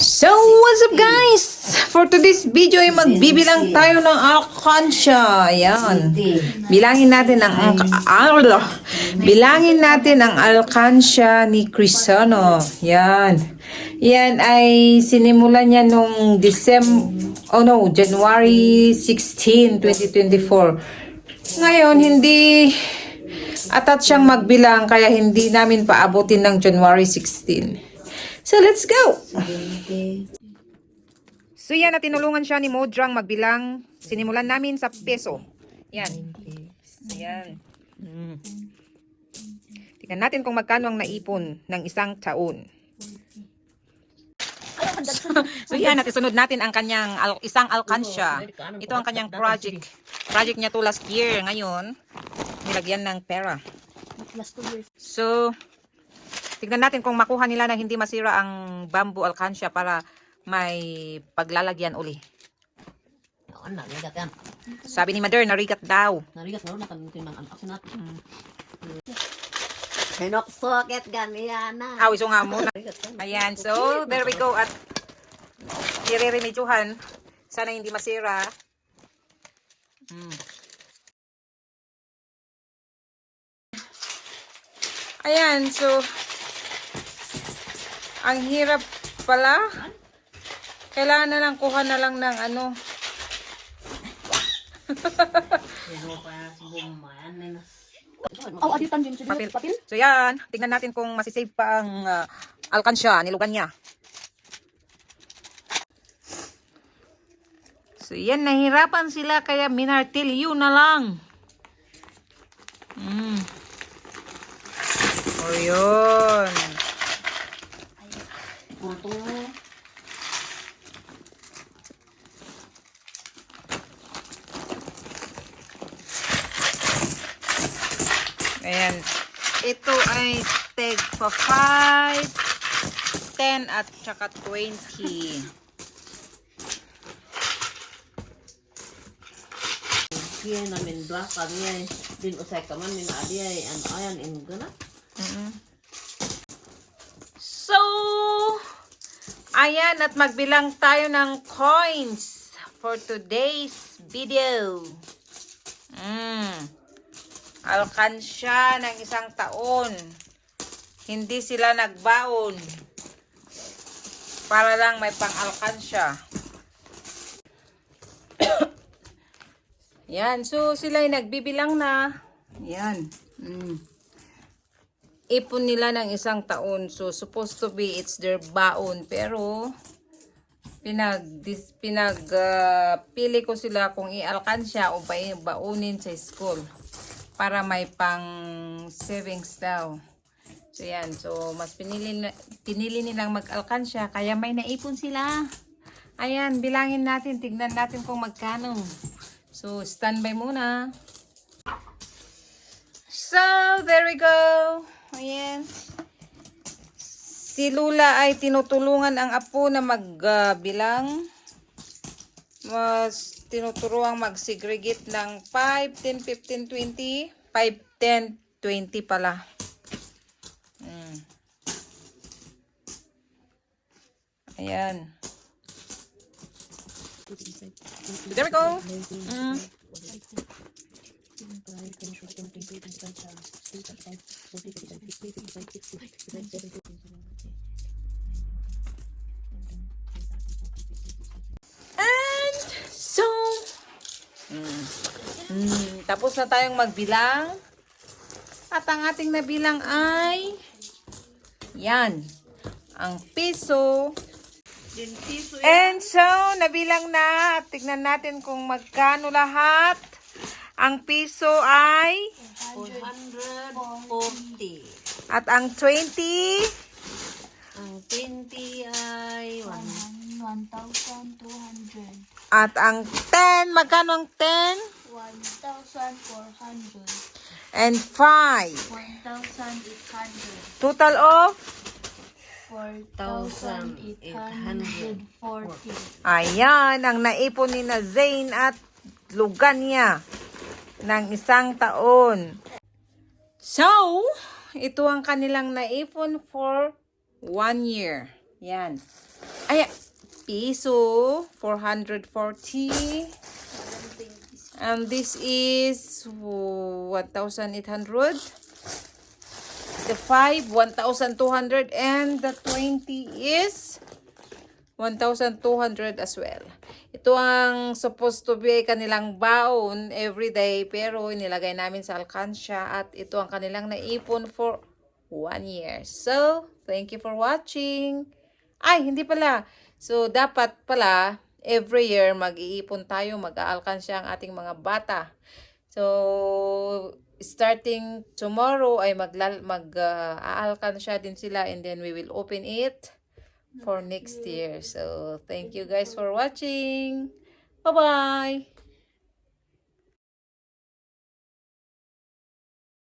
So, what's up guys? For today's video ay magbibilang tayo ng alkansya. Ayan. Bilangin natin ang al Bilangin natin ang alkansya ni Cristiano. Yan. Yan ay sinimulan niya nung December, oh no, January 16, 2024. Ngayon, hindi atat siyang magbilang kaya hindi namin paabutin ng January 16. So, let's go! So yan, na tinulungan siya ni Modrang magbilang. Sinimulan namin sa peso. Yan. Yan. Mm. Tingnan natin kung magkano ang naipon ng isang taon. so yan, at isunod natin ang kanyang al- isang alkansya. Ito ang kanyang project. Project niya to last year. Ngayon, nilagyan ng pera. So, tignan natin kung makuha nila na hindi masira ang bamboo alkansya para may paglalagyan uli. Ano na, narigat yan. Sabi ni Mother, narigat daw. Narigat na rin natin ito yung mga anak sinat. Pinoksokit ganyan na. Aw, iso nga muna. Ayan, so there we go. At nire-remedyohan. Sana hindi masira. Mm. Ayan, so ang hirap pala. Kailangan na lang kuha na lang ng ano. Oh, aditan din siya. Papel. So yan, tingnan natin kung masisave pa ang uh, alkansya, nilugan niya. So yan, nahirapan sila kaya minartilyo na lang. Mm. O yun. Pulto. Ayan. Ito ay tag pa 5, 10 at saka 20. Kaya namin black kami ay din usay ka man min adi ay an ayan in gana. So, ayan at magbilang tayo ng coins for today's video. Mm. Alkansya ng isang taon. Hindi sila nagbaon. Para lang may pang-alkansya. Yan. So, sila ay nagbibilang na. Yan. Mm ipon nila ng isang taon. So, supposed to be it's their baon. Pero, pinag, dis, pinag, ah, pili ko sila kung ialkansya o ba, baunin sa school. Para may pang savings daw. So, yan. So, mas pinili, pinili nilang mag-alkansya. Kaya may naipon sila. Ayan, bilangin natin. Tignan natin kung magkano. So, standby muna. So, there we go. Ayan. Si Lula ay tinutulungan ang apo na magbilang. Mas tinuturuan mag-segregate ng 5, 10, 15, 20. 5, 10, 20 pala. Mm. Ayan. There we go. Mm. And so, mm, mm, tapos na tayong magbilang. At ang ating nabilang ay, yan, ang piso. And so, nabilang na. At tignan natin kung magkano lahat. Ang piso ay, 440. at ang 20, Ang 20 ay 1. 1,200. at ang 10, magkano ang 10? 1,400. And 5. 1,800. Total of 4,840. Ayan, ang naipon ni na Zane at lugan niya ng isang taon. So, ito ang kanilang naipon for one year. Yan. Ay, piso, 440. And this is 1,800. The 5, 1,200. And the 20 is 1,200 as well. Ito ang supposed to be kanilang baon every day pero inilagay namin sa alkansya at ito ang kanilang naipon for one year. So, thank you for watching. Ay, hindi pala. So, dapat pala every year mag-iipon tayo, mag-aalkansya ang ating mga bata. So, starting tomorrow ay maglal mag uh, din sila and then we will open it for next year. So, thank you guys for watching. Bye-bye!